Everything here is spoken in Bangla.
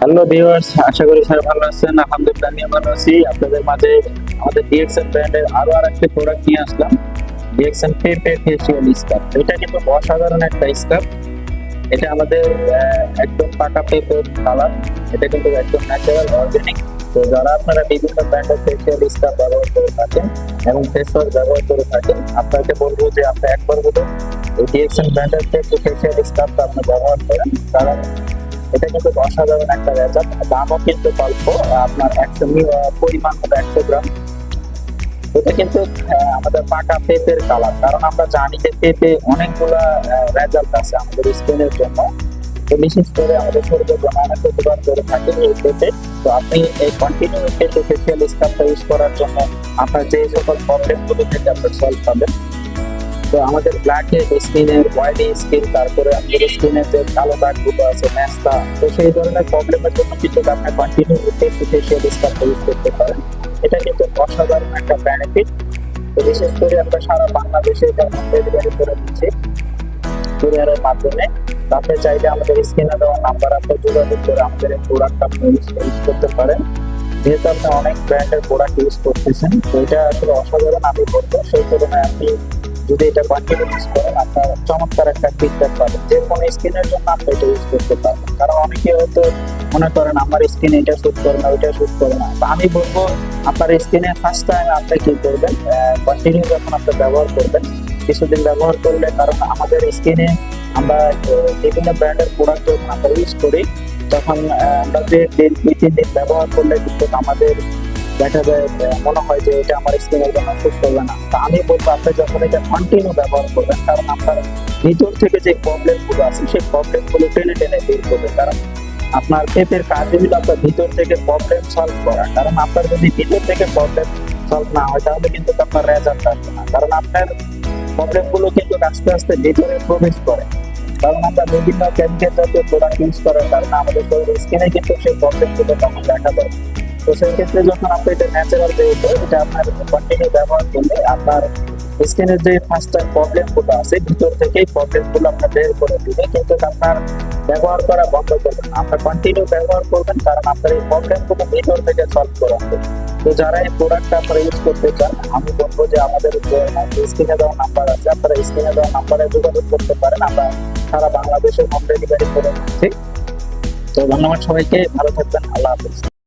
হ্যালো ভিউয়ার্স আশা করি সবাই ভালো আছেন, আলহামদুলিল্লাহ নিয়ে ভালো আছি। আপনাদের মাঝে আমাদের ডিএক্সএন ব্র্যান্ডের আরও আর একটা প্রোডাক্ট নিয়ে আসলাম। ডিএক্সএন পেপে ফেসিয়াল স্কার্ফ এটা কিন্তু অসাধারণ একটা স্কার্ফ এটা আমাদের একদম পাকা পেপের কালার এটা কিন্তু একদম ন্যাচারাল অর্গানিক তো যারা আপনারা বিভিন্ন ব্র্যান্ডের ফেসিয়াল স্কার্ফ ব্যবহার করে থাকেন এবং ফেস ওয়াশ ব্যবহার করে থাকেন, আপনাকে বলব যে আপনি একবার হলো এই ডিএক্সএন ব্র্যান্ডের ফেসিয়াল স্কার্ফটা আপনি ব্যবহার করেন। কারণ এটা কিন্তু অসাধারণ একটা রেজাল্ট দামও কিন্তু অল্প, আপনার একশো পরিমাণ হলো একশো গ্রাম। এটা কিন্তু আমাদের পাকা পেঁপের কালার কারণ আমরা জানি যে পেঁপে অনেকগুলা রেজাল্ট আছে আমাদের স্কিনের জন্য। তো বিশেষ করে আমাদের শরীরের জন্য অনেক উপকার করে থাকে এই পেঁপে। তো আপনি এই কন্টিনিউ পেঁপে ফেসিয়াল স্কার্ফটা ইউজ করার জন্য আপনার যে সকল প্রবলেমগুলো থেকে আপনি সলভ পাবেন। তো আমাদের ব্ল্যাক স্কিনের অয়েলি স্কিন তারপরে আমাদের স্কিনের যে কালো দাগগুলো আছে ম্যাস্তা তো সেই ধরনের প্রবলেমের জন্য কিন্তু আপনি কন্টিনিউ ফেসিয়াল স্কার্ফ ইউজ করতে পারেন এটা কিন্তু অসাধারণ একটা বেনিফিট তো বিশেষ করে আমরা সারা বাংলাদেশে এটা ডেলিভারি করে দিচ্ছি। কুরিয়ারের মাধ্যমে। তো আপনি চাইলে আমাদের স্ক্রিনে দেওয়া নাম্বার আপনি যোগাযোগ করে আমাদের এই প্রোডাক্ট আপনি ইউজ করতে পারেন। যেহেতু আপনি অনেক ব্র্যান্ডের প্রোডাক্ট ইউজ করতেছেন, তো এটা আসলে অসাধারণ আমি বলব। সেই তুলনায় আপনি যদি এটা কন্টিনিউ ইউজ করেন আপনার চমৎকার একটা ফিডব্যাক পাবেন যে কোনো স্কিনের জন্য আপনি এটা ইউজ করতে পারবেন। কারণ অনেকে হয়তো মনে করেন, আমার স্কিনে এটা শুট করে না, ওইটা শুট করে না। আমি বলব, আপনার স্কিনে ফার্স্ট টাইম আপনি কি করবেন? কন্টিনিউ যখন আপনি ব্যবহার করবেন, কিছুদিন ব্যবহার করলে কারণ আমাদের স্কিনে আমরা বিভিন্ন ব্র্যান্ডের প্রোডাক্ট যখন আমরা ইউজ করি, তখন আমরা যে দুই তিন দিন ব্যবহার করলে কিন্তু আমাদের দেখা যায় মনে হয় যে এটা আমার স্কিনের জন্য সুট করবে না। তা আমি বলব, আপনি যখন এটা কন্টিনিউ ব্যবহার করবেন, কারণ আপনার ভিতর থেকে যে প্রবলেমগুলো আছে, সেই প্রবলেমগুলো টেনে টেনে বের করবে। কারণ আপনার পেপের কাজ হলো আপনার ভিতর থেকে প্রবলেম সলভ করা। কারণ আপনার যদি ভিতর থেকে প্রবলেম সলভ না হয়, তাহলে কিন্তু আপনার রেজাল্ট আসবে না। কারণ আপনার প্রবলেমগুলো কিন্তু আস্তে আস্তে ভিতরে প্রবেশ করে। কারণ আমরা বিভিন্ন কেমিক্যাল জাতীয় প্রোডাক্ট ইউজ করার কারণে আমাদের শরীরের স্কিনে কিন্তু সেই প্রবলেমগুলো তখন দেখা দেয়। তো সেই ক্ষেত্রে যখন আপনি এটা ন্যাচারাল যেহেতু এটা আপনার কন্টিনিউ ব্যবহার করলে আপনার স্কিনের যে ফার্স্ট টাইম প্রবলেমগুলো আছে, ভিতর থেকেই প্রবলেমগুলো আপনার বের করে দিবে। কিন্তু আপনার ব্যবহার করা বন্ধ করবেন আপনার কন্টিনিউ ব্যবহার করবেন কারণ আপনার এই প্রবলেমগুলো ভিতর থেকে সলভ করা হবে। তো যারা এই প্রোডাক্টটা আপনারা ইউজ করতে চান, আমি বলব যে আমাদের স্ক্রিনে দেওয়া নাম্বার আছে, আপনারা স্ক্রিনে দেওয়া নাম্বারে যোগাযোগ করতে পারেন। আমরা সারা বাংলাদেশে হোম ডেলিভারি করে দিচ্ছি। তো ধন্যবাদ সবাইকে। ভালো থাকবেন। আল্লাহ হাফিজ।